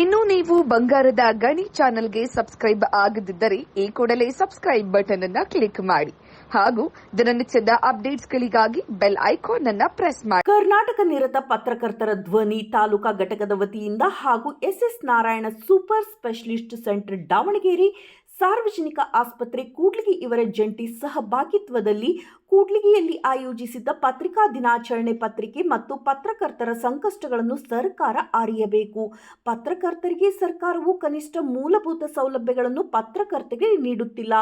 ಇನ್ನು ನೀವು ಬಂಗಾರದ ಗಣಿ ಚಾನೆಲ್ಗೆ ಸಬ್ಸ್ಕ್ರೈಬ್ ಆಗದಿದ್ದರೆ ಈ ಕೂಡಲೇ ಸಬ್ಸ್ಕ್ರೈಬ್ ಬಟನ್ ಅನ್ನ ಕ್ಲಿಕ್ ಮಾಡಿ. ಹಾಗೂ ದಿನನಿತ್ಯದ ಅಪ್ಡೇಟ್ಸ್ಗಳಿಗಾಗಿ ಬೆಲ್ ಐಕಾನ್ ಅನ್ನ ಪ್ರೆಸ್ ಮಾಡಿ. ಕರ್ನಾಟಕ ನಿರತ ಪತ್ರಕರ್ತರ ಧ್ವನಿ ತಾಲೂಕಾ ಘಟಕದ ವತಿಯಿಂದ ಹಾಗೂ SS Narayana super specialist centre Davanagere ಸಾರ್ವಜನಿಕ ಆಸ್ಪತ್ರೆ ಕೂಡ್ಲಿಗೆ ಇವರ ಜಂಟಿ ಸಹಭಾಗಿತ್ವದಲ್ಲಿ ಕೂಡ್ಲಿಗಿಯಲ್ಲಿ ಆಯೋಜಿಸಿದ್ದ ಪತ್ರಿಕಾ ದಿನಾಚರಣೆ ಪತ್ರಿಕೆ ಮತ್ತು ಪತ್ರಕರ್ತರ ಸಂಕಷ್ಟಗಳನ್ನು ಸರ್ಕಾರ ಅರಿಯಬೇಕು. ಪತ್ರಕರ್ತರಿಗೆ ಸರ್ಕಾರವು ಕನಿಷ್ಠ ಮೂಲಭೂತ ಸೌಲಭ್ಯಗಳನ್ನು ಪತ್ರಕರ್ತರಿಗೆ ನೀಡುತ್ತಿಲ್ಲ.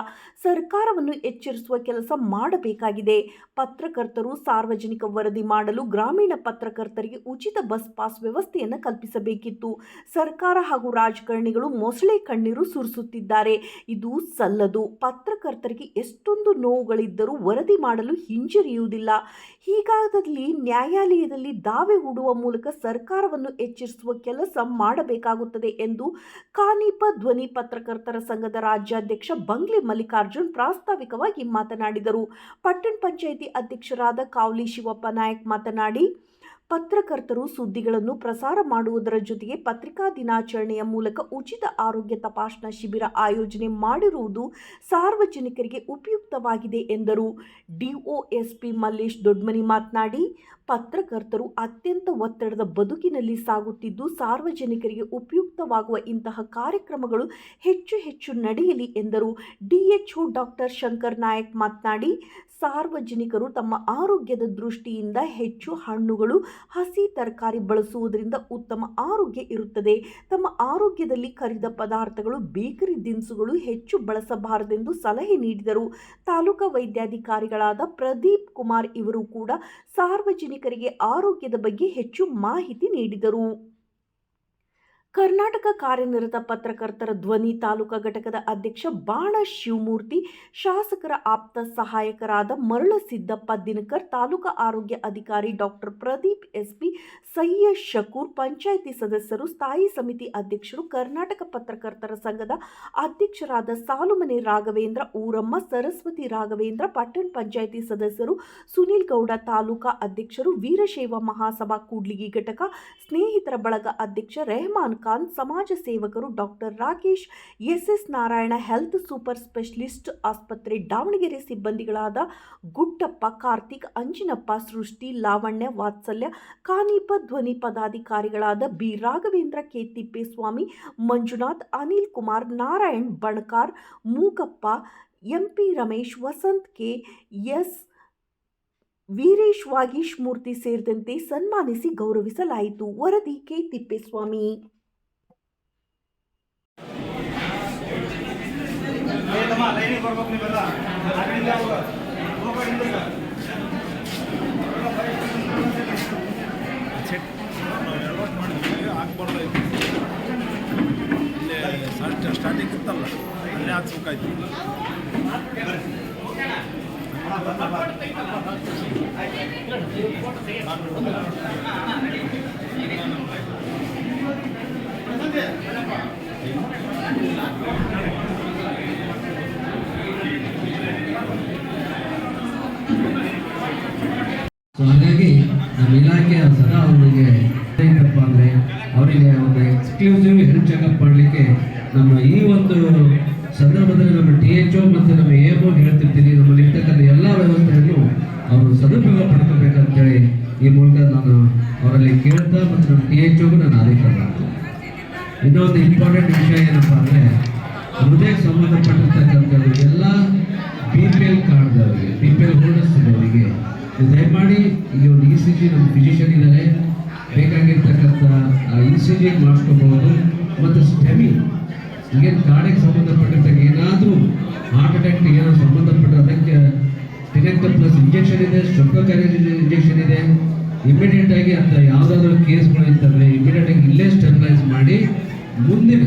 ಸರ್ಕಾರವನ್ನು ಎಚ್ಚರಿಸುವ ಕೆಲಸ ಮಾಡಬೇಕಾಗಿದೆ. ಪತ್ರಕರ್ತರು ಸಾರ್ವಜನಿಕ ವರದಿ ಮಾಡಲು ಗ್ರಾಮೀಣ ಪತ್ರಕರ್ತರಿಗೆ ಉಚಿತ ಬಸ್ ಪಾಸ್ ವ್ಯವಸ್ಥೆಯನ್ನು ಕಲ್ಪಿಸಬೇಕಿತ್ತು. ಸರ್ಕಾರ ಹಾಗೂ ರಾಜಕಾರಣಿಗಳು ಮೊಸಳೆ ಕಣ್ಣೀರು ಸುರಿಸುತ್ತಿದ್ದಾರೆ. ಇದು ಸಲ್ಲದು. ಪತ್ರಕರ್ತರಿಗೆ ಎಷ್ಟೊಂದು ನೋವುಗಳಿದ್ದರೂ ವರದಿ ಮಾಡಲು ಹಿಂಜರಿಯುವುದಿಲ್ಲ. ಹೀಗಾದಲ್ಲಿ ನ್ಯಾಯಾಲಯದಲ್ಲಿ ದಾವೆ ಹೂಡುವ ಮೂಲಕ ಸರ್ಕಾರವನ್ನು ಎಚ್ಚರಿಸುವ ಕೆಲಸ ಮಾಡಬೇಕಾಗುತ್ತದೆ ಎಂದು ಕಾನೀಪ ಧ್ವನಿ ಪತ್ರಕರ್ತರ ಸಂಘದ ರಾಜ್ಯಾಧ್ಯಕ್ಷ ಬಂಗ್ಲೆ ಮಲ್ಲಿಕಾರ್ಜುನ್ ಪ್ರಾಸ್ತಾವಿಕವಾಗಿ ಮಾತನಾಡಿದರು. ಪಟ್ಟಣ ಪಂಚಾಯಿತಿ ಅಧ್ಯಕ್ಷರಾದ ಕಾವಲಿ ಶಿವಪ್ಪ ನಾಯಕ್ ಮಾತನಾಡಿ ಪತ್ರಕರ್ತರು ಸುದ್ದಿಗಳನ್ನು ಪ್ರಸಾರ ಮಾಡುವುದರ ಜೊತೆಗೆ ಪತ್ರಿಕಾ ದಿನಾಚರಣೆಯ ಮೂಲಕ ಉಚಿತ ಆರೋಗ್ಯ ತಪಾಸಣಾ ಶಿಬಿರ ಆಯೋಜನೆ ಮಾಡಿರುವುದು ಸಾರ್ವಜನಿಕರಿಗೆ ಉಪಯುಕ್ತವಾಗಿದೆ ಎಂದರು. ಡಿಒಎಸ್ಪಿ ಮಲ್ಲೇಶ್ ದೊಡ್ಮನಿ ಮಾತನಾಡಿ ಪತ್ರಕರ್ತರು ಅತ್ಯಂತ ಒತ್ತಡದ ಬದುಕಿನಲ್ಲಿ ಸಾಗುತ್ತಿದ್ದು ಸಾರ್ವಜನಿಕರಿಗೆ ಉಪಯುಕ್ತವಾಗುವ ಇಂತಹ ಕಾರ್ಯಕ್ರಮಗಳು ಹೆಚ್ಚು ಹೆಚ್ಚು ನಡೆಯಲಿ ಎಂದರು. ಡಿಎಚ್ಒ ಡಾಕ್ಟರ್ ಶಂಕರ್ ನಾಯಕ್ ಮಾತನಾಡಿ, ಸಾರ್ವಜನಿಕರು ತಮ್ಮ ಆರೋಗ್ಯದ ದೃಷ್ಟಿಯಿಂದ ಹೆಚ್ಚು ಹಣ್ಣುಗಳು, ಹಸಿ ತರಕಾರಿ ಬಳಸುವುದರಿಂದ ಉತ್ತಮ ಆರೋಗ್ಯ ಇರುತ್ತದೆ. ತಮ್ಮ ಆರೋಗ್ಯದಲ್ಲಿ ಕರಿದ ಪದಾರ್ಥಗಳು, ಬೇಕರಿ ದಿನಸುಗಳು ಹೆಚ್ಚು ಬಳಸಬಾರದೆಂದು ಸಲಹೆ ನೀಡಿದರು. ತಾಲೂಕಾ ವೈದ್ಯಾಧಿಕಾರಿಗಳಾದ ಪ್ರದೀಪ್ ಕುಮಾರ್ ಇವರು ಕೂಡ ಸಾರ್ವಜನಿಕರಿಗೆ ಆರೋಗ್ಯದ ಬಗ್ಗೆ ಹೆಚ್ಚು ಮಾಹಿತಿ ನೀಡಿದರು. ಕರ್ನಾಟಕ ಕಾರ್ಯನಿರತ ಪತ್ರಕರ್ತರ ಧ್ವನಿ ತಾಲೂಕಾ ಘಟಕದ ಅಧ್ಯಕ್ಷ ಬಾಣ ಶಿವಮೂರ್ತಿ, ಶಾಸಕರ ಆಪ್ತ ಸಹಾಯಕರಾದ ಮರಳ ಸಿದ್ದಪ್ಪ ದಿನಕರ್ ತಾಲೂಕಾ ಆರೋಗ್ಯ ಅಧಿಕಾರಿ ಡಾಕ್ಟರ್ ಪ್ರದೀಪ್ ಎಸ್ಪಿ ಸಯ್ಯ ಶಕೂರ್, ಪಂಚಾಯಿತಿ ಸದಸ್ಯರು, ಸ್ಥಾಯಿ ಸಮಿತಿ ಅಧ್ಯಕ್ಷರು, ಕರ್ನಾಟಕ ಪತ್ರಕರ್ತರ ಸಂಘದ ಅಧ್ಯಕ್ಷರಾದ ಸಾಲುಮನೆ ರಾಘವೇಂದ್ರ, ಊರಮ್ಮ ಸರಸ್ವತಿ ರಾಘವೇಂದ್ರ, ಪಟ್ಟಣ ಪಂಚಾಯಿತಿ ಸದಸ್ಯರು ಸುನೀಲ್ ಗೌಡ, ತಾಲೂಕಾ ಅಧ್ಯಕ್ಷರು ವೀರಶೈವ ಮಹಾಸಭಾ ಕೂಡ್ಲಿಗಿ ಘಟಕ, ಸ್ನೇಹಿತರ ಬಳಗ ಅಧ್ಯಕ್ಷ ರೆಹಮಾನ್ ಖಾನ್ ಸಮಾಜ ಸೇವಕರು doctor Rakesh, SS Narayana, health super specialist ಆಸ್ಪತ್ರೆ ದಾವಣಗೆರೆ ಸಿಬ್ಬಂದಿಗಳಾದ ಗುಡ್ಡಪ್ಪ, ಕಾರ್ತಿಕ್, ಅಂಜಿನಪ್ಪ, ಸೃಷ್ಟಿ, ಲಾವಣ್ಯ, ವಾತ್ಸಲ್ಯ, ಕಾನೀಪ ಧ್ವನಿ ಪದಾಧಿಕಾರಿಗಳಾದ B. Raghavendra K Thippeswamy Manjunath, Anil Kumar, Narayan Banakar, Mookappa M P Ramesh, Vasanth K, S Veeresh, Vageesh Murthy ಸೇರಿದಂತೆ ಸನ್ಮಾನಿಸಿ ಗೌರವಿಸಲಾಯಿತು. ವರದಿ ಕೆ ತಿಪ್ಪೇಸ್ವಾಮಿ ಏತಮ್ಮ ಲೈನಿಗೆ ಬರ್ಬೇಕು ನೀವೆಲ್ಲ ಆ ಕಡೆಯಿಂದ ಹೋಗು. ಹೋಗು ಹಿಂದಕ್ಕೆ. ಹಾಕ್ಬಾರ್ದು ಇಲ್ಲೇ ಸ್ಟಾರ್ಟ್ ಸ್ಟಾರ್ಟಿಂಗ್ ಇತ್ತಲ್ಲ ಅಲ್ಲೇ ಹಾಕ್ಬೇಕಾಯ್ತು ಸೊ ಹಾಗಾಗಿ ನಮ್ಮ ಇಲಾಖೆ ಸದಾ ಅವರಿಗೆ ಏನಪ್ಪ ಅಂದರೆ ಅವರಿಗೆ ಒಂದು ಎಕ್ಸ್ಕ್ಲೂಸಿವ್ ಹೆಲ್ತ್ ಚೆಕಪ್ ಮಾಡಲಿಕ್ಕೆ ನಮ್ಮ ಈ ಒಂದು ಸಂದರ್ಭದಲ್ಲಿ ನಮ್ಮ ಟಿ ಎಚ್ ಒ ಮತ್ತು ನಮ್ಮ ಎ ಎಂ ಹೇಳ್ತಿರ್ತೀನಿ ನಮ್ಮಲ್ಲಿ ಇರ್ತಕ್ಕಂಥ ಎಲ್ಲ ವ್ಯವಸ್ಥೆಯನ್ನು ಅವರು ಸದುಪಯೋಗ ಪಡ್ಕೋಬೇಕಂತೇಳಿ ಈ ಮೂಲಕ ನಾನು ಅವರಲ್ಲಿ ಕೇಳ್ತಾ ಮತ್ತು ನಮ್ಮ ಟಿ ಎಚ್ ಒಗೂ ನಾನು ಆದೇಶ ಮಾಡ್ತೀನಿ ಇನ್ನೊಂದು ಇಂಪಾರ್ಟೆಂಟ್ ವಿಷಯ ಏನಪ್ಪ ಅಂದರೆ ಹೃದಯಕ್ಕೆ ಸಂಬಂಧಪಟ್ಟಿರ್ತಕ್ಕಂಥದ್ದು ಎಲ್ಲ ಬಿ ಪಿ ಎಲ್ ಕಾರ್ಡ್ದವರಿಗೆ ಬಿ ಪಿ ಎಲ್ ಹೋಲ್ಡರ್ಸ್ ಇರೋರಿಗೆ ದಯಮಾಡಿ ಈ ಒಂದು ಇ ಸಿ ಜಿ ನಮ್ಮ ಫಿಸಿಷಿಯನ್ ಇದ್ದಾರೆ. ಬೇಕಾಗಿರ್ತಕ್ಕಂಥ ಇ ಸಿ ಜಿ ಮಾಡಿಸ್ಕೋಬಹುದು. ಮತ್ತು ಸ್ಟೆಮಿ ಈಗೇನು ಕಾರ್ಡಿಗೆ ಸಂಬಂಧಪಟ್ಟಿರ್ತಕ್ಕ ಏನಾದರೂ ಹಾರ್ಟ್ ಅಟ್ಯಾಕ್ ಏನಾದ್ರು ಸಂಬಂಧಪಟ್ಟ, ಅದಕ್ಕೆ ಟೆನೆಕ್ಟ್ ಪ್ಲಸ್ ಇಂಜೆಕ್ಷನ್ ಇದೆ ಸ್ಟ್ರೆಪ್ಟೋಕ್ಯಾರೇಜ್ ಇಂಜೆಕ್ಷನ್ ಇದೆ. ಇಮಿಡಿಯೇಟ್ ಆಗಿ ಅಂತ ಯಾವುದಾದ್ರೂ ಕೇಸ್ಗಳು ಇರ್ತವೆ ಇಮಿಡಿಯೇಟ್ ಆಗಿ ಇಲ್ಲೇ ಸ್ಟೆಬಿಲೈಸ್ ಮಾಡಿ ಮುಂದಿನ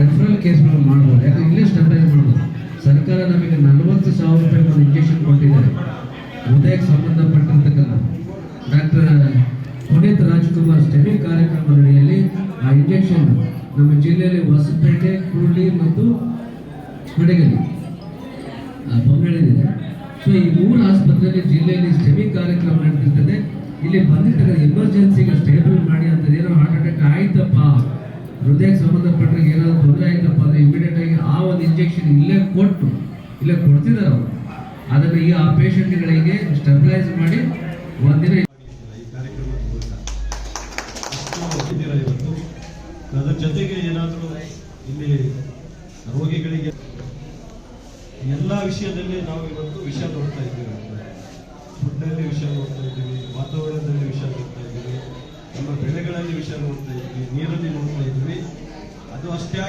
ರೆಫರಲ್ ಕೇಸ್ಗಳು ಮಾಡ್ಬೋದು. ಯಾಕಂದ್ರೆ ಇಲ್ಲೇ ಸ್ಟೆಬಿಲೈಸ್ ಮಾಡ್ಬೋದು. ಸರ್ಕಾರ ನಮಗೆ ನಲವತ್ತು ಸಾವಿರ ರೂಪಾಯಿ ಒಂದು ಇಂಜೆಕ್ಷನ್ ಕೊಟ್ಟಿದ್ದಾರೆ. ಹೃದಯಕ್ಕೆ ಸಂಬಂಧಪಟ್ಟಿರ್ತಕ್ಕಂಥ ಡಾಕ್ಟರ್ ಪುನೀತ್ ರಾಜ್ಕುಮಾರ್ ಸ್ಟೆಮಿ ಕಾರ್ಯಕ್ರಮದಡಿಯಲ್ಲಿ ಆ ಇಂಜೆಕ್ಷನ್ ನಮ್ಮ ಜಿಲ್ಲೆಯಲ್ಲಿ ಹೊಸಪೇಟೆ, ಕೂಡ್ಲಿ ಮತ್ತು ಹಡಗಲಿ ಬೊಮ್ಮಳಿದೆ ಸೊ ಈ ಮೂರು ಆಸ್ಪತ್ರೆಯಲ್ಲಿ ಜಿಲ್ಲೆಯಲ್ಲಿ ಸ್ಟೆಮಿ ಕಾರ್ಯಕ್ರಮ ನಡೆದಿರ್ತದೆ. ಇಲ್ಲಿ ಬಂದಿರ್ತಕ್ಕಂಥ ಎಮರ್ಜೆನ್ಸಿಗೆ ಅವ್ರಿಗೆ ಏನಾದ್ರು ತೊಂದರೆ ಆಯ್ತಪ್ಪ ಅಂದರೆ ಇಮಿಡಿಯೇಟ್ ಆಗಿ ಆ ಒಂದು ಇಂಜೆಕ್ಷನ್ ಇಲ್ಲೇ ಕೊಟ್ಟು, ಇಲ್ಲೇ ಕೊಡ್ತಿದ್ದಾರೆ ಅವರು. ಅದನ್ನು ಈ ಆ ಪೇಷಂಟ್ಗಳಿಗೆ ಸ್ಟೆಬಿಲೈಸ್ ಮಾಡಿ ಒಂದಿನ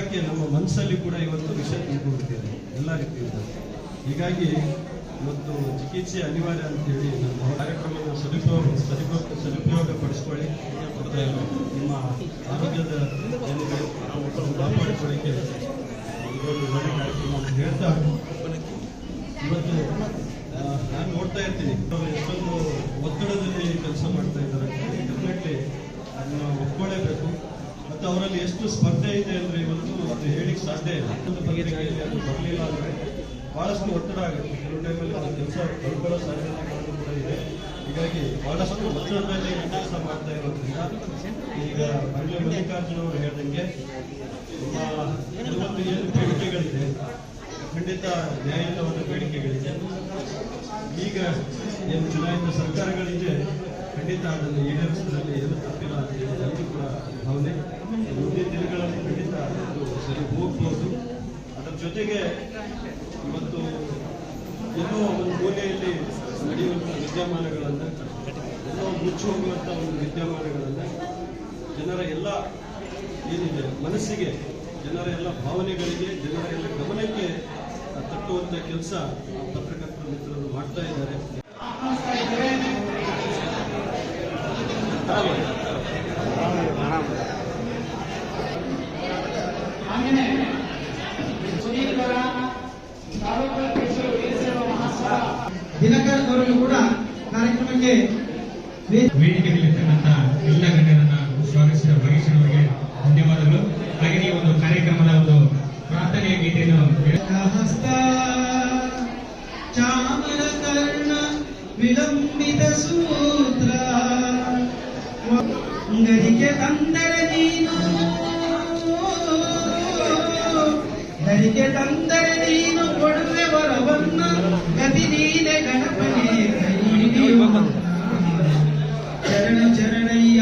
ಅದು ನಮ್ಮ ಮನಸ್ಸಲ್ಲಿ ಕೂಡ ಇವತ್ತು ವಿಷಯ ತಿಳ್ಕೊಂಡಿದ್ದೇವೆ ಎಲ್ಲ ರೀತಿಯಿಂದ ಹೀಗಾಗಿ ಇವತ್ತು ಚಿಕಿತ್ಸೆ ಅನಿವಾರ್ಯ ಅಂತೇಳಿ ನಮ್ಮ ಕಾರ್ಯಕ್ರಮದ ಸದುಪಯೋಗ ಸದುಪಯೋಗ ಸದುಪಯೋಗ ಪಡಿಸ್ಕೊಳ್ಳಿ ನಿಮ್ಮ ಆರೋಗ್ಯದ ಕಾಪಾಡಿಕೊಳ್ಳಿಕ್ಕೆ ಒಂದು ಒಳ್ಳೆ ಕಾರ್ಯಕ್ರಮ ಅಂತ ಹೇಳ್ತಾ ಇವತ್ತು ನಾನು ನೋಡ್ತಾ ಇರ್ತೀನಿ. ಎಷ್ಟೊಂದು ಒತ್ತಡದಲ್ಲಿ ಕೆಲಸ ಮಾಡ್ತಾ ಇದ್ದಾರೆ. ಡೆಫಿನೆಟ್ಲಿ ಅದನ್ನ ಒಪ್ಕೊಳ್ಳೇಬೇಕು. ಮತ್ತು ಅವರಲ್ಲಿ ಎಷ್ಟು ಸ್ಪರ್ಧೆ ಇದೆ ಅಂದ್ರೆ ಇವತ್ತು ಅದು ಹೇಳಿಕ್ ಸಾಧ್ಯ ಇಲ್ಲ. ಒಂದು ಪತ್ರಿಕೆಯಲ್ಲಿ ಅದು ಬರಲಿಲ್ಲ ಅಂದ್ರೆ ಬಹಳಷ್ಟು ಒತ್ತಡ ಆಗುತ್ತೆ. ಕೆಲವು ಟೈಮಲ್ಲಿ ಅದು ಕೆಲಸ ಕಳ್ಕೊಳ್ಳೋ ಸಾಧ್ಯತೆ ಕೂಡ ಇದೆ. ಹೀಗಾಗಿ ಬಹಳಷ್ಟು ಒತ್ತಡದಲ್ಲಿ ಕೆಲಸ ಮಾಡ್ತಾ ಇರೋದ್ರಿಂದ ಈಗ ಮಹಿಳೆ ಮಲ್ಲಿಕಾರ್ಜುನ ಅವರು ಹೇಳ್ದಂಗೆ ಕೆಲವೊಂದು ಏನು ಬೇಡಿಕೆಗಳಿದೆ. ಖಂಡಿತ ನ್ಯಾಯಯುತವಾದ ಬೇಡಿಕೆಗಳಿದೆ. ಈಗ ಏನು ಚುನಾಯಿತ ಸರ್ಕಾರಗಳಿದೆ, ಖಂಡಿತ ಅದನ್ನು ಈಡೇರಿಸುವುದರಲ್ಲಿ ಏನು ತಪ್ಪಿಲ್ಲ ಅಂತ ಹೇಳಿ ಕೂಡ ಭಾವನೆ. ಮುಂದಿನ ದಿನಗಳಲ್ಲಿ ಖಂಡಿತ ಅದು ಸರಿ ಹೋಗ್ಬೋದು. ಅದರ ಜೊತೆಗೆ ಇವತ್ತು ಎಲ್ಲೋ ಒಂದು ಮೂಲೆಯಲ್ಲಿ ನಡೆಯುವಂಥ ವಿದ್ಯಮಾನಗಳನ್ನು ಎಲ್ಲೋ ಮುಚ್ಚಿ ಹೋಗುವಂಥ ಒಂದು ವಿದ್ಯಮಾನಗಳನ್ನು ಜನರ ಎಲ್ಲ ಏನಿದೆ ಮನಸ್ಸಿಗೆ ಜನರ ಎಲ್ಲ ಭಾವನೆಗಳಿಗೆ ಜನರ ಎಲ್ಲ ಗಮನಕ್ಕೆ ತಟ್ಟುವಂಥ ಕೆಲಸ ಪತ್ರಕರ್ತರ ಮಿತ್ರರು ಮಾಡ್ತಾ ಇದ್ದಾರೆ. ದಿನಕರ್ ಕಾರ್ಯಕ್ರಮಕ್ಕೆ ವೇದಿಕೆಯಲ್ಲಿರ್ತಕ್ಕಂಥ ಎಲ್ಲ ಗಣ್ಯರನ್ನ ಸ್ವಾಗತಿಸಿದ ಮಹೇಶನವರಿಗೆ ಧನ್ಯವಾದಗಳು. ಹಾಗೆ ಈ ಒಂದು ಕಾರ್ಯಕ್ರಮದ ಒಂದು ಪ್ರಾರ್ಥನೆಯ ಗೀತೆಯನ್ನು ಕರ್ಣ ವಿಳಂಬಿತ ಸೂತ್ರ. ಗರಿಗೆ ತಂದರೆ ನೀನು. ಗರಿಗೆ ತಂದರೆ ನೀನು ಕೊಡುವೆ ವರವನ್ನ. ಗತಿ ನೀನೆ ಹಿಡಿಯುವ ಚರಣ ಚರಣಯ್ಯ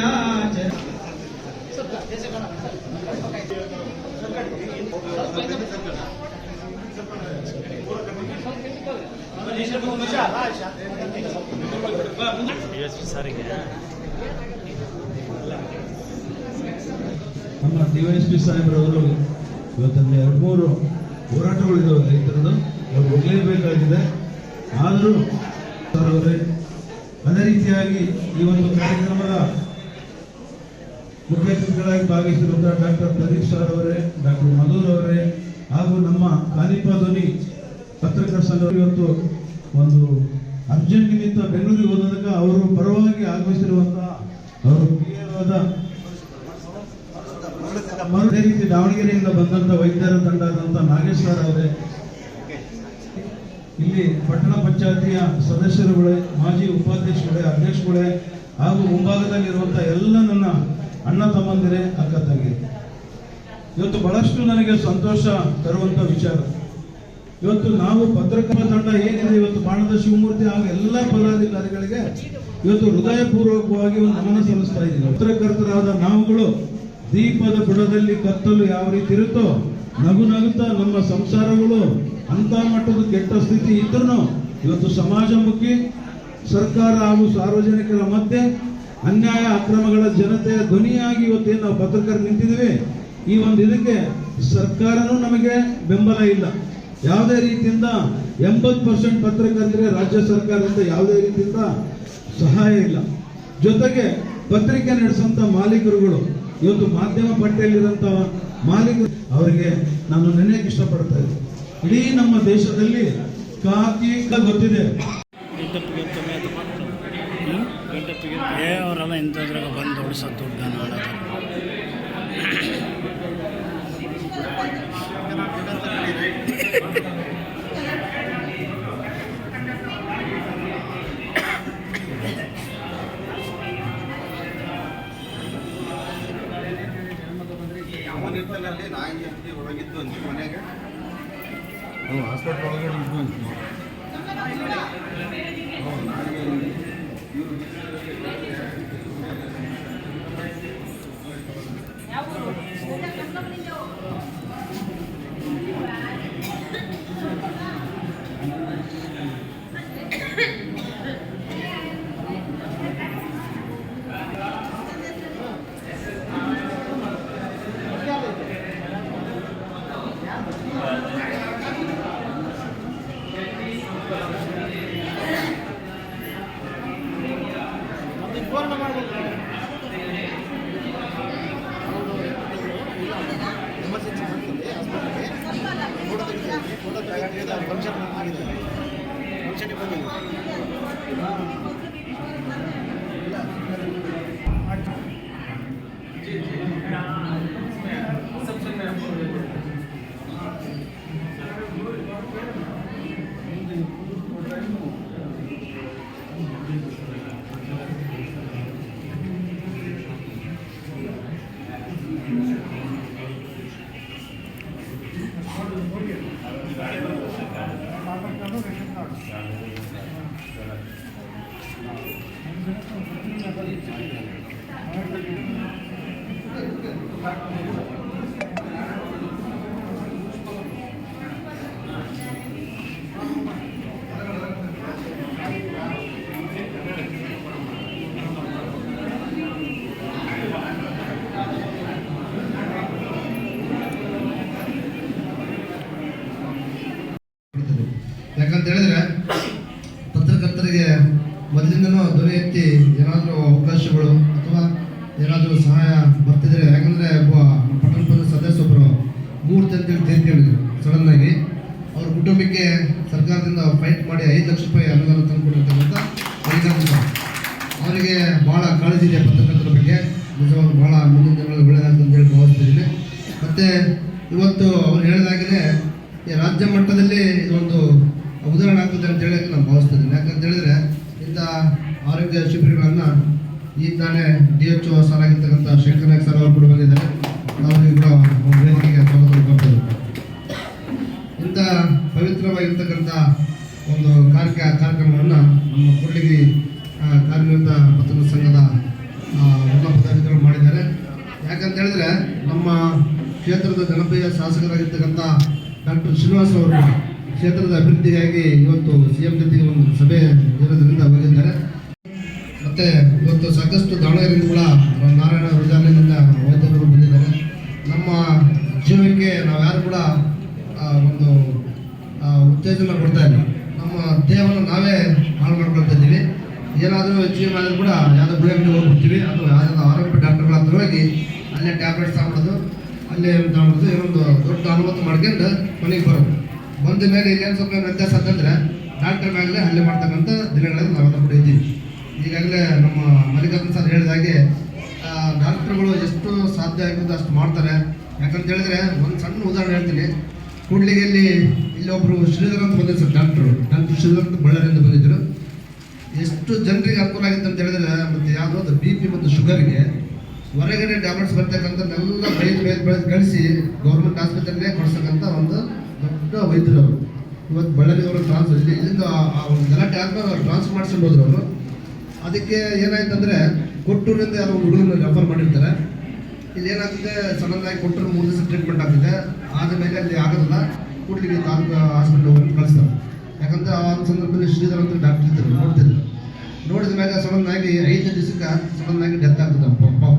ವೈ ನಮ್ಮ ಪಿ ಸಾಹೇಬ್ರವರು ಇವತ್ತಲ್ಲಿ ಎರಡು ಮೂರು ಹೋರಾಟಗಳಿದ್ದಾವೆ ರೈತರದ್ದು. ಅವ್ರು ಹೋಗಲೇಬೇಕಾಗಿದೆ. ಆದರೂ ಅವರೇ ಅದೇ ರೀತಿಯಾಗಿ ಈ ಒಂದು ಕಾರ್ಯಕ್ರಮದ ಮುಖ್ಯ ಅತಿಥಿಗಳಾಗಿ ಭಾಗವಹಿಸಿರುವಂತಹ ಡಾಕ್ಟರ್ ಪ್ರದೀಪ್ ಸರ್ ಅವರೇ, ಡಾಕ್ಟರ್ ಮಧುರ್ ಅವರೇ, ಹಾಗೂ ನಮ್ಮ ಕಾನಿಪ ಧ್ವನಿ ಪತ್ರಕರ್ತರ ಸಂಘ ಇವತ್ತು ಒಂದು ಅರ್ಜೆಂಟ್ ನಿಮಿತ್ತ ಬೆಂಗಳೂರಿಗೆ ಹೋದಾಗ ಅವರು ಪರವಾಗಿ ಆಗಮಿಸಿರುವಂತಹ ಅವರು ಅದೇ ರೀತಿ ದಾವಣಗೆರೆಯಿಂದ ಬಂದಂತ ವೈದ್ಯರ ತಂಡದಂತ ನಾಗೇಶ್ ಸರ್ ಅವರೇ ಇಲ್ಲಿ ಪಟ್ಟಣ ಪಂಚಾಯತಿಯ ಸದಸ್ಯರುಗಳೇ, ಮಾಜಿ ಉಪಾಧ್ಯಕ್ಷರುಗಳೇ ಅಧ್ಯಕ್ಷಗಳೇ ಹಾಗೂ ಮುಂಭಾಗದಲ್ಲಿರುವಂತಹ ಎಲ್ಲ ನನ್ನ ಅಣ್ಣ ತಮ್ಮಂದಿರೇ, ಅಕ್ಕ ತಂಗಿ. ಇವತ್ತು ಬಹಳಷ್ಟು ನನಗೆ ಸಂತೋಷ ತರುವಂತ ವಿಚಾರ. ಇವತ್ತು ನಾವು ಪತ್ರಕರ್ತ ತಂಡ ಏನಿದೆ, ಇವತ್ತು ಬಾಣದ ಶಿವಮೂರ್ತಿ ಹಾಗೂ ಎಲ್ಲ ಪದಾಧಿಕಾರಿಗಳಿಗೆ ಇವತ್ತು ಹೃದಯಪೂರ್ವಕವಾಗಿ ಒಂದು ನಮನ ಸಲ್ಲಿಸ್ತಾ ಇದ್ದೀನಿ. ಪತ್ರಕರ್ತರಾದ ನಾವುಗಳು ದೀಪದ ಬುಡದಲ್ಲಿ ಕತ್ತಲು ಯಾವ ರೀತಿ ಇರುತ್ತೋ ನಗು ನಗುತ್ತಾ ನಮ್ಮ ಸಂಸಾರಗಳು ಅಂತ ಮಟ್ಟದ ಕೆಟ್ಟ ಸ್ಥಿತಿ ಇದ್ರೂ ಇವತ್ತು ಸಮಾಜಮುಖಿ ಸರ್ಕಾರ ಹಾಗೂ ಸಾರ್ವಜನಿಕರ ಮಧ್ಯೆ ಅನ್ಯಾಯ, ಅಕ್ರಮಗಳ ಜನತೆಯ ಧ್ವನಿಯಾಗಿ ಇವತ್ತೇನು ನಾವು ಪತ್ರಕರ್ತರು ನಿಂತಿದ್ದೀವಿ, ಈ ಒಂದು ಇದಕ್ಕೆ ಸರ್ಕಾರನೂ ನಮಗೆ ಬೆಂಬಲ ಇಲ್ಲ. ಯಾವುದೇ ರೀತಿಯಿಂದ ಎಂಬತ್ತು ಪರ್ಸೆಂಟ್ ಪತ್ರಕರ್ತರಿಗೆ ರಾಜ್ಯ ಸರ್ಕಾರದಿಂದ ಯಾವುದೇ ರೀತಿಯಿಂದ ಸಹಾಯ ಇಲ್ಲ. ಜೊತೆಗೆ ಪತ್ರಿಕೆ ನಡೆಸಂತ ಮಾಲೀಕರುಗಳು ಇವತ್ತು ಮಾಧ್ಯಮ ಪಟ್ಟಿಯಲ್ಲಿರುವಂತಹ ಮಾಲೀಕರು ಅವರಿಗೆ ನಾನು ನೆನೆಯಕ್ಕೆ ಇಷ್ಟಪಡ್ತಾ ಇದ್ದೀನಿ. ಇಡೀ ನಮ್ಮ ದೇಶದಲ್ಲಿ ಕಾಕಿ ಗೊತ್ತಿದೆ. ಅವರೆಲ್ಲ ಇಂಥದ್ರಾಗ ಬಂದು ಉಳಿಸೋದು ದುಡ್ಡನ್ನು ಅವನಿರ್ತಾನಲ್ಲಿ ನಾಯಿ ಅಂಗಡಿ ಒಳಗಿದ್ದು ಅಂತ ಮನೆಗೆ. ಹಾಸ್ಪಿಟ್ಲ್ ಒಳಗಡೆ ಯಾಕಂತ ಎತ್ತಿ ಏನಾದರೂ ಅವಕಾಶಗಳು ಅಥವಾ ಏನಾದರೂ ಸಹಾಯ ಬರ್ತಿದ್ರೆ, ಯಾಕಂದರೆ ಒಬ್ಬ ಪಟ್ಟಣ ಪಂಚಾಯತ್ ಸದಸ್ಯೊಬ್ಬರು ಮೂರು ತಿಂಗಳು ತೀರ್ಕೊಂಡಿದ್ರು ಸಡನ್ ಆಗಿ. ಅವ್ರ ಕುಟುಂಬಕ್ಕೆ ಸರ್ಕಾರದಿಂದ ಫೈಟ್ ಮಾಡಿ ಐದು ಲಕ್ಷ ರೂಪಾಯಿ ಅನುದಾನ ತಂದುಕೊಟ್ಟಿರ್ತಕ್ಕಂಥ ಅವರಿಗೆ ಭಾಳ ಕಾಳಜಿ ಇದೆ ಪತ್ರಕರ್ತರ ಬಗ್ಗೆ. ನಿಜವಾಗ್ಲೂ ಭಾಳ ಮುಂದಿನ ದಿನಗಳಲ್ಲಿ ಹೇಳಿ ಭಾವಿಸ್ತಿದ್ದೀನಿ ಮತ್ತು ಇವತ್ತು ಅವ್ರು ಹೇಳಿದಾಗಲೇ ಈ ರಾಜ್ಯ ಮಟ್ಟದಲ್ಲಿ ಇದೊಂದು ಉದಾಹರಣೆ ಆಗ್ತದೆ ಅಂತ ಹೇಳಕ್ಕೆ ನಾನು ಭಾವಿಸ್ತಿದ್ದೀನಿ ಯಾಕಂತ ಹೇಳಿದ್ರೆ ಇಂಥ ಆರೋಗ್ಯ ಶಿಬಿರಗಳನ್ನು ಈ ತಾನೇ ಡಿ ಎಚ್ ಓ ಸರ್ ಆಗಿರ್ತಕ್ಕಂಥ ಶಂಕರ್ ನಾಯ್ಕ ಸರ್ ಅವರು ಕೂಡ ಬಂದಿದ್ದಾರೆ. ಅವರಿಗೆ ಕೂಡ ವೇದಿಕೆಗೆ ಸ್ವಾಗತ ಇಂಥ ಪವಿತ್ರವಾಗಿರ್ತಕ್ಕಂಥ ಒಂದು ಕಾರ್ಯ ಕಾರ್ಯಕ್ರಮವನ್ನು ನಮ್ಮ ಕೂಡ್ಲಿಗಿ ಕಾರ್ಯನಿರತ ಪತ್ರ ಸಂಘದ ಎಲ್ಲ ಪದಾಧಿಕಾರಿಗಳು ಮಾಡಿದ್ದಾರೆ. ಯಾಕಂತ ಹೇಳಿದ್ರೆ ನಮ್ಮ ಕ್ಷೇತ್ರದ ಜನಪ್ರಿಯ ಶಾಸಕರಾಗಿರ್ತಕ್ಕಂಥ ಡಾಕ್ಟರ್ ಶ್ರೀನಿವಾಸ್ ಅವರು ಕ್ಷೇತ್ರದ ಅಭಿವೃದ್ಧಿಗಾಗಿ ಇವತ್ತು ಸಿ ಎಂ ಜೊತೆಗೆ ಒಂದು ಸಭೆ ಇರೋದರಿಂದ ಹೋಗಿದ್ದಾರೆ. ಮತ್ತೆ ಇವತ್ತು ಸಾಕಷ್ಟು ದಾವಣಗೆರೆ ಕೂಡ ನಾರಾಯಣ ವಿದ್ಯಾಲಯದಿಂದ ವೈದ್ಯರು ಬಂದಿದ್ದಾರೆ. ನಮ್ಮ ಜೀವಕ್ಕೆ ನಾವ್ಯಾರು ಕೂಡ ಒಂದು ಉತ್ತೇಜನ ಕೊಡ್ತಾ ಇಲ್ಲ. ನಮ್ಮ ದೇಹವನ್ನು ನಾವೇ ಹಾಳು ಮಾಡ್ಕೊಳ್ತಾ ಇದ್ದೀವಿ. ಏನಾದರೂ ಜೀವನ ಆದರೂ ಕೂಡ ಯಾವುದೋ ಅಂಗಡಿ ಹೋಗ್ಬಿಡ್ತೀವಿ. ಅಥವಾ ಯಾವುದಾದ್ರು ಆರೋಗ್ಯ ಡಾಕ್ಟರ್ಗಳ ಹತ್ರ ಹೋಗಿ ಅಲ್ಲೇ ಟ್ಯಾಬ್ಲೆಟ್ಸ್ ತಗೊಳ್ಳೋದು ಅಲ್ಲೇ ತಗೊಂಡೋದು ಏನೊಂದು ದೊಡ್ಡ ಅನುಮತಿ ಮಾಡ್ಕೊಂಡು ಮನೆಗೆ ಬರೋದು. ಬಂದ ಮೇಲೆ ಇನ್ನೇನು ಸ್ವಲ್ಪ ವ್ಯತ್ಯಾಸ ಅಂತಂದರೆ ಡಾಕ್ಟರ್ ಮ್ಯಾಗಲೇ ಹಲ್ಲೆ ಮಾಡ್ತಕ್ಕಂಥ ದಿನಗಳಲ್ಲಿ ನಾವೆಲ್ಲ ಕೂಡ ಇದ್ದೀವಿ. ಈಗಾಗಲೇ ನಮ್ಮ ಮಲ್ಲಿಕಾರ್ಜುನ್ ಸರ್ ಹೇಳಿದ ಹಾಗೆ ಡಾಕ್ಟರ್ಗಳು ಎಷ್ಟು ಸಾಧ್ಯ ಆಗುತ್ತೋ ಅಷ್ಟು ಮಾಡ್ತಾರೆ. ಯಾಕಂತ ಹೇಳಿದ್ರೆ, ಒಂದು ಸಣ್ಣ ಉದಾಹರಣೆ ಹೇಳ್ತೀನಿ. ಕೂಡ್ಲಿಗೆಯಲ್ಲಿ ಇಲ್ಲೊಬ್ರು ಶ್ರೀಧರ್ ಅಂತ ಬಂದಿದ್ರು ಸರ್, ಡಾಕ್ಟ್ರು. ಡಾಕ್ಟರ್ ಶ್ರೀಧರ್ ಅಂತ ಬಳ್ಳಾರಿಯಿಂದ ಬಂದಿದ್ರು. ಎಷ್ಟು ಜನರಿಗೆ ಅನುಕೂಲ ಆಗಿತ್ತು ಅಂತ ಹೇಳಿದ್ರೆ, ಮತ್ತೆ ಯಾವುದೋ ಬಿ ಪಿ ಮತ್ತು ಶುಗರ್ಗೆ ಹೊರಗಡೆ ಟ್ಯಾಬ್ಲೆಟ್ಸ್ ಬರ್ತಕ್ಕಂಥದ್ದೆಲ್ಲ ಬೈದು ಬೈದು ಬೆಳೆದು ಕಳಿಸಿ ಗೌರ್ಮೆಂಟ್ ಆಸ್ಪತ್ರೆಯಲ್ಲೇ ಕೊಡ್ಸಕ್ಕಂಥ ಒಂದು ದೊಡ್ಡ ವೈದ್ಯರು ಅವರು. ಇವತ್ತು ಬಳ್ಳಾರಿ ಅವರು ಇಲ್ಲಿ ಇಲ್ಲಿಂದ ಆ- ಒಂದು ಗಲಾಟೆ ಆದ್ಮೇಲೆ ಟ್ರಾನ್ಸ್ಫರ್ ಮಾಡಿಸ್ಕೊಂಡು ಹೋದ್ರು ಅವರು. ಅದಕ್ಕೆ ಏನಾಯ್ತಂದ್ರೆ ಕೊಟ್ಟೂರಿಂದ ಯಾರೋ ಹುಡುಗನ ರೆಫರ್ ಮಾಡಿರ್ತಾರೆ. ಇಲ್ಲಿ ಏನಾಗ್ತದೆ ಸಡನ್ ಆಗಿ ಕೊಟ್ಟರು ಮೂರು ದಿವಸ ಟ್ರೀಟ್ಮೆಂಟ್ ಆಗ್ತದೆ. ಆದಮೇಲೆ ಅಲ್ಲಿ ಆಗೋದಿಲ್ಲ. ಕೂಡಲಿಗೆ ತಾಲೂಕು ಹಾಸ್ಪಿಟ್ಲ್ ಹೋಗಿ ಕಳಿಸ್ತಾರೆ. ಯಾಕಂದ್ರೆ ಆ ಸಂದರ್ಭದಲ್ಲಿ ಶ್ರೀಧರ್ ಅಂತ ಡಾಕ್ಟರ್ ಇದ್ದರು. ನೋಡ್ತಿದ್ರು ನೋಡಿದ ಮೇಲೆ ಸಡನ್ ಆಗಿ ಐದು ದಿವಸಕ್ಕೆ ಸಡನ್ ಆಗಿ ಡೆತ್ ಆಗ್ತದೆ ಪಾಪ.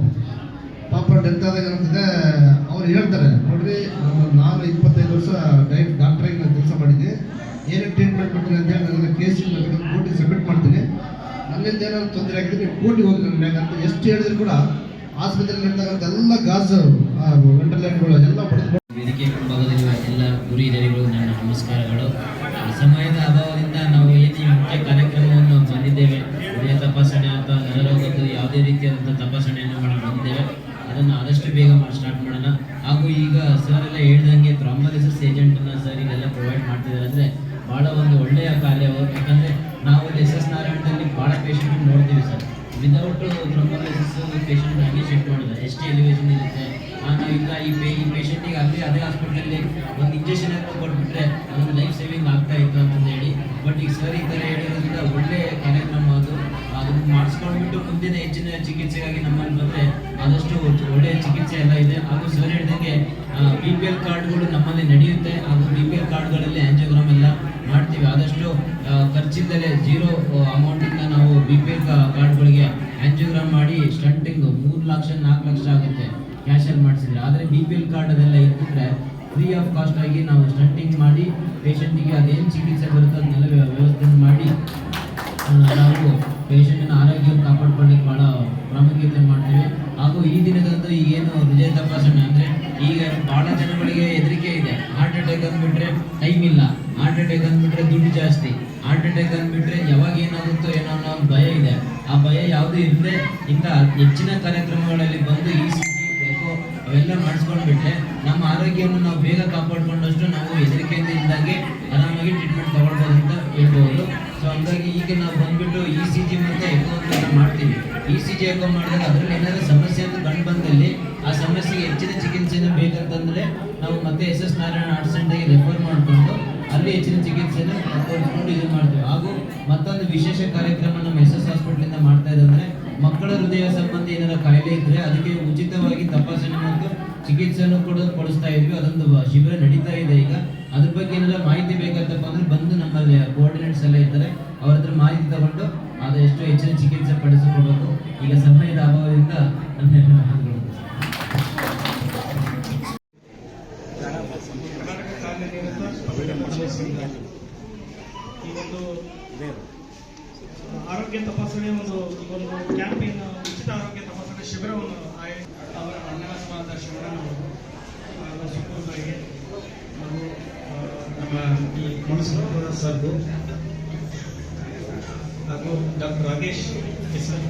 ಪಾಪ ಡೆತ್ ಆದಾಗ ಏನಾಗ್ತದೆ? ಅವ್ರು ಹೇಳ್ತಾರೆ, ನೋಡ್ರಿ, ನಾನು ಇಪ್ಪತ್ತೈದು ವರ್ಷ ಡೈರೆಕ್ಟ್ ಡಾಕ್ಟ್ರಾಗಿ ನಾನು ಕೆಲಸ ಮಾಡಿದ್ದೆ. ಏನೇ ಟ್ರೀಟ್ಮೆಂಟ್ ಕೊಡ್ತೀನಿ ಅಂತ ಹೇಳಿ ನನ್ನ ಕೇಸ್ ಕೋರ್ಟಿಗೆ ಸಬ್ಮಿಟ್ ಮಾಡ್ತೀನಿ. ನನ್ನಿಂದ ಏನಾದ್ರು ತೊಂದರೆ ಆಗಿದೆ ನೀವು ಕೂಡಿ ಹೋಗಿ ನನ್ನ ಮ್ಯಾಗ ಅಂತ ಎಷ್ಟು ಹೇಳಿದ್ರು ಕೂಡ ಆಸ್ಪತ್ರೆಯಲ್ಲಿ ಇರ್ತಕ್ಕಂಥ ಎಲ್ಲ ಗಾಜು ವೆಂಟಿಲೇಟರ್ಗಳು ಎಲ್ಲ ಪಡೆದು ವೇದಿಕೆ ಮುಂಭಾಗದಲ್ಲಿರುವ ಎಲ್ಲ ಗುರಿ ನನ್ನ ನಮಸ್ಕಾರಗಳು. ಸಮಯದ ಅಭಾವದಿಂದ ನಾವು ಏನು ಈ ಮುಖ್ಯ ಕಾರ್ಯಕ್ರಮವನ್ನು ಬಂದಿದ್ದೇವೆ ಹೃದಯ ತಪಾಸಣೆ ಅಥವಾ ನರರೋಗದ್ದು ಯಾವುದೇ ರೀತಿಯಾದಂಥ ತಪಾಸಣೆಯನ್ನು ಮಾಡಲು ಬಂದಿದ್ದೇವೆ ಅದನ್ನು ಆದಷ್ಟು ಬೇಗ ಮಾಡಿ ಸ್ಟಾರ್ಟ್ ಮಾಡೋಣ ಹಾಗೂ ಈಗ ಸರ್ ಎಲ್ಲ ಹೇಳ್ದಂಗೆ ಥ್ರಾಂಬಲಿಸಿಸ್ ಏಜೆಂಟನ್ನು ಸರ್ ಇಲ್ಲೆಲ್ಲ ಪ್ರೊವೈಡ್ ಮಾಡ್ತಿದ್ದಾರೆ ಅಂದರೆ ಭಾಳ ಒಂದು ಒಳ್ಳೆಯ ಕಾರ್ಯ ಅವರು ಯಾಕಂದರೆ ನಾವು ಎಸ್ ಎಸ್ ನಾರಾಯಣದಲ್ಲಿ ಭಾಳ ಪೇಷಂಟ್ ನೋಡ್ತೀವಿ ಸರ್ ವಿದೌಟ್ ಥ್ರಾಂಬಲಿಸಿಸ್ ಪೇಷಂಟ್ ಆಗಿ ಶಿಫ್ಟ್ ಎಷ್ಟು ಇರುತ್ತೆ. ನಾವು ಈ ಪೇ, ಈ ಪೇಷಂಟಿಗೆ ಆಗಲಿ ಅದೇ ಹಾಸ್ಪಿಟ್ಲಲ್ಲಿ ಒಂದು ಇಂಜೆಕ್ಷನ್ ಎಲ್ಲ ಕೊಟ್ಬಿಟ್ರೆ ಅದೊಂದು ಲೈಫ್ ಸೇವಿಂಗ್ ಆಗ್ತಾ ಇತ್ತು ಅಂತಂದು ಹೇಳಿ. ಬಟ್ ಈಗ ಸರ್ ಈ ಥರ ಹೇಳಿರೋದ್ರಿಂದ ಒಳ್ಳೆ ಕಾರ್ಯಕ್ರಮ ಅದು. ಅದನ್ನು ಮಾಡಿಸ್ಕೊಂಡ್ಬಿಟ್ಟು ಮುಂದಿನ ಹೆಚ್ಚಿನ ಚಿಕಿತ್ಸೆಗಾಗಿ ನಮ್ಮಲ್ಲಿ ಬಂದರೆ ಆದಷ್ಟು ಒಳ್ಳೆಯ ಚಿಕಿತ್ಸೆ ಎಲ್ಲ ಇದೆ. ಹಾಗೂ ಸರ್ ಹೇಳಿದಂಗೆ ಬಿ ಪಿ ಎಲ್ ಕಾರ್ಡ್ಗಳು ನಮ್ಮಲ್ಲಿ ನಡೆಯುತ್ತೆ. ಹಾಗೂ ಬಿ ಪಿ ಎಲ್ ಕಾರ್ಡ್ಗಳಲ್ಲಿ ಆ್ಯಂಜಿಯೋಗ್ರಾಮ್ ಎಲ್ಲ ಮಾಡ್ತೀವಿ. ಆದಷ್ಟು ಖರ್ಚಿಲ್ಲದೆ ಜೀರೋ ಅಮೌಂಟಿಂದ ನಾವು ಬಿ ಪಿ ಎಲ್ ಕಾರ್ಡ್ಗಳಿಗೆ ಆ್ಯಂಜಿಯೋಗ್ರಾಮ್ ಮಾಡಿ ಸ್ಟಂಟಿಂಗ್ ಮೂರು ಲಕ್ಷ, ನಾಲ್ಕು ಲಕ್ಷ ಆಗುತ್ತೆ ಕ್ಯಾಶಲ್ಲಿ ಮಾಡಿಸಿದ್ರೆ. ಆದರೆ ಬಿ ಪಿ ಎಲ್ ಕಾರ್ಡ್ ಅದೆಲ್ಲ ಇದ್ಬಿಟ್ರೆ ಫ್ರೀ ಆಫ್ ಕಾಸ್ಟ್ ಆಗಿ ನಾವು ಸ್ಟಂಟಿಂಗ್ ಮಾಡಿ ಪೇಷಂಟಿಗೆ ಅದೇನು ಚಿಕಿತ್ಸೆ ಬರುತ್ತೆ ಅದನ್ನೆಲ್ಲ ವ್ಯವಸ್ಥೆ ಮಾಡಿ ನಾವು ಪೇಷಂಟಿನ ಆರೋಗ್ಯವನ್ನು ಕಾಪಾಡ್ಕೊಳ್ಳಿಕ್ಕೆ ಭಾಳ ಪ್ರಾಮುಖ್ಯತೆ ಮಾಡ್ತೀವಿ. ಹಾಗೂ ಈ ದಿನದಂದು ಈಗೇನು ಹೃದಯ ತಪಾಸಣೆ ಅಂದರೆ ಈಗ ಭಾಳ ಜನಗಳಿಗೆ ಹೆದರಿಕೆ ಇದೆ. ಹಾರ್ಟ್ ಅಟ್ಯಾಕ್ ಅಂದ್ಬಿಟ್ರೆ ಟೈಮ್ ಇಲ್ಲ. ಹಾರ್ಟ್ ಅಟ್ಯಾಕ್ ಅಂದ್ಬಿಟ್ರೆ ದುಡ್ಡು ಜಾಸ್ತಿ. ಹಾರ್ಟ್ ಅಟ್ಯಾಕ್ ಅಂದ್ಬಿಟ್ರೆ ಯಾವಾಗ ಏನಾಗುತ್ತೋ ಏನೋ ಅನ್ನೋ ಭಯ ಇದೆ. ಆ ಭಯ ಯಾವುದೂ ಇಲ್ಲದೆ ಇಂಥ ಹೆಚ್ಚಿನ ಕಾರ್ಯಕ್ರಮಗಳಲ್ಲಿ ಬಂದು ಈ ಬೇಕೋ, ಅವೆಲ್ಲ ಮಾಡಿಸ್ಕೊಂಡ್ಬಿಟ್ರೆ ನಮ್ಮ ಆರೋಗ್ಯವನ್ನು ನಾವು ಬೇಗ ಕಾಪಾಡಿಕೊಂಡಷ್ಟು ನಾವು ಹೆದರಿಕೆಯಿಂದ ಇದ್ದಾಗೆ ಆರಾಮಾಗಿ ಟ್ರೀಟ್ಮೆಂಟ್ ತಗೊಳ್ಬೋದು ಅಂತ ಹೇಳ್ಬೋದು. ಸೊ ಹಂಗಾಗಿ ಈಗ ನಾವು ಬಂದ್ಬಿಟ್ಟು ಇ ಸಿ ಜಿ ಮತ್ತು ಎಕೋ ಮಾಡ್ತೀವಿ. ಇ ಸಿ ಜಿ ಎಕೋ ಮಾಡಿದಾಗ ಅದರಲ್ಲಿ ಏನಾದರೂ ಸಮಸ್ಯೆ ಅಂತ ಕಂಡು ಬಂದಲ್ಲಿ ಆ ಸಮಸ್ಯೆಗೆ ಹೆಚ್ಚಿನ ಚಿಕಿತ್ಸೆನ ಬೇಕಂತಂದರೆ ನಾವು ಮತ್ತೆ ಎಸ್ ಎಸ್ ನಾರಾಯಣ ಆರ್ಟ್ ಸೆಂಟರ್ಗೆ ರೆಫರ್ ಮಾಡಿಕೊಂಡು ಅಲ್ಲಿ ಹೆಚ್ಚಿನ ತೋರಿಸ್ಕೊಂಡು ಇದು ಮಾಡ್ತೀವಿ. ಹಾಗೂ ಮತ್ತೊಂದು ವಿಶೇಷ ಕಾರ್ಯಕ್ರಮ ಮಕ್ಕಳ ಹೃದಯ ಸಂಬಂಧಿ ಏನಾರ ಕಾಯಿಲೆ ಇದ್ರೆ ಅದಕ್ಕೆ ಉಚಿತವಾಗಿ ತಪಾಸಣೆ ಮತ್ತು ಚಿಕಿತ್ಸೆಯನ್ನು ಕೂಡ ಕೊಡಿಸ್ತಾ ಇದ್ವಿ. ಅದೊಂದು ಶಿಬಿರ ನಡೀತಾ ಇದೆ ಈಗ. ಅದ್ರ ಬಗ್ಗೆ ಏನಾರ ಮಾಹಿತಿ ಬೇಕಂತಪ್ಪ ಅಂದ್ರೆ ಬಂದು ನಮ್ಮಲ್ಲಿ ಕೋಆರ್ಡಿನೇಟ್ಸ್ ಎಲ್ಲ ಇದ್ದಾರೆ ಅವ್ರ ಹತ್ರ ಮಾಹಿತಿ ತಗೊಂಡು ಆದಷ್ಟು ಹೆಚ್ಚಿನ ಚಿಕಿತ್ಸೆ ಪಡಿಸಿಕೊಳ್ಬೇಕು ಈಗ ಸಮಯದ ಅಭಾವದಿಂದ ಈ ಒಂದು ಆರೋಗ್ಯ ತಪಾಸಣೆ ಒಂದು ಈ ಒಂದು ಸರ್ದು ಹಾಗೂ ಡಾಕ್ಟರ್ ಎಸ್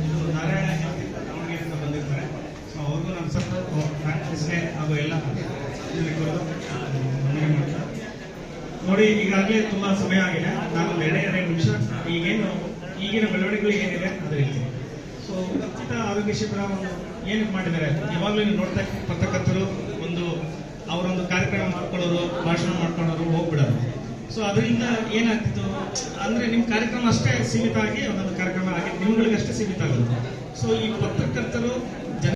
ಇದು ನಾರಾಯಣ ದಾವಣಗೆರೆಯಿಂದ ಬಂದಿರ್ತಾರೆ. ಸೊ ಅವ್ರಿಗೂ ನಾನು ಸ್ವಲ್ಪ ಪ್ರಾಕ್ಟೀಸ್ಗೆ ಹಾಗೂ ಎಲ್ಲ ನೋಡಿ, ಈಗಾಗಲೇ ತುಂಬಾ ಸಮಯ ಆಗಿದೆ. ನಾನು ಎರಡು ಎರಡೇ ನಿಮಿಷ. ಈಗೇನು, ಈಗಿನ ಬೆಳವಣಿಗೆಗಳು ಏನಿದೆ ಅದೇ ರೀತಿ ಸೊ ಖಚಿತ ಆರೋಗ್ಯ ಶಿಬಿರವನ್ನು ಏನಕ್ಕೆ ಮಾಡಿದ್ದಾರೆ? ಯಾವಾಗಲೂ ನೀವು ನೋಡ್ತಾ ಪತ್ರಕರ್ತರು ಒಂದು, ಅವರೊಂದು ಕಾರ್ಯಕ್ರಮ ಮಾಡ್ಕೊಳ್ಳೋರು, ಭಾಷಣ ಮಾಡ್ಕೊಳ್ಳೋರು ಹೋಗ್ಬಿಡೋರು. ಸೊ ಅದರಿಂದ ಏನಾಗ್ತಿತ್ತು ಅಂದ್ರೆ ನಿಮ್ಮ ಕಾರ್ಯಕ್ರಮ ಅಷ್ಟೇ ಸೀಮಿತ ಆಗಿ ಒಂದೊಂದು ಕಾರ್ಯಕ್ರಮ ಆಗಿ, ನಿಮ್ಗಳಿಗಷ್ಟೇ ಸೀಮಿತ ಆಗುತ್ತೆ. ಸೊ ಈ ಪತ್ರಕರ್ತರು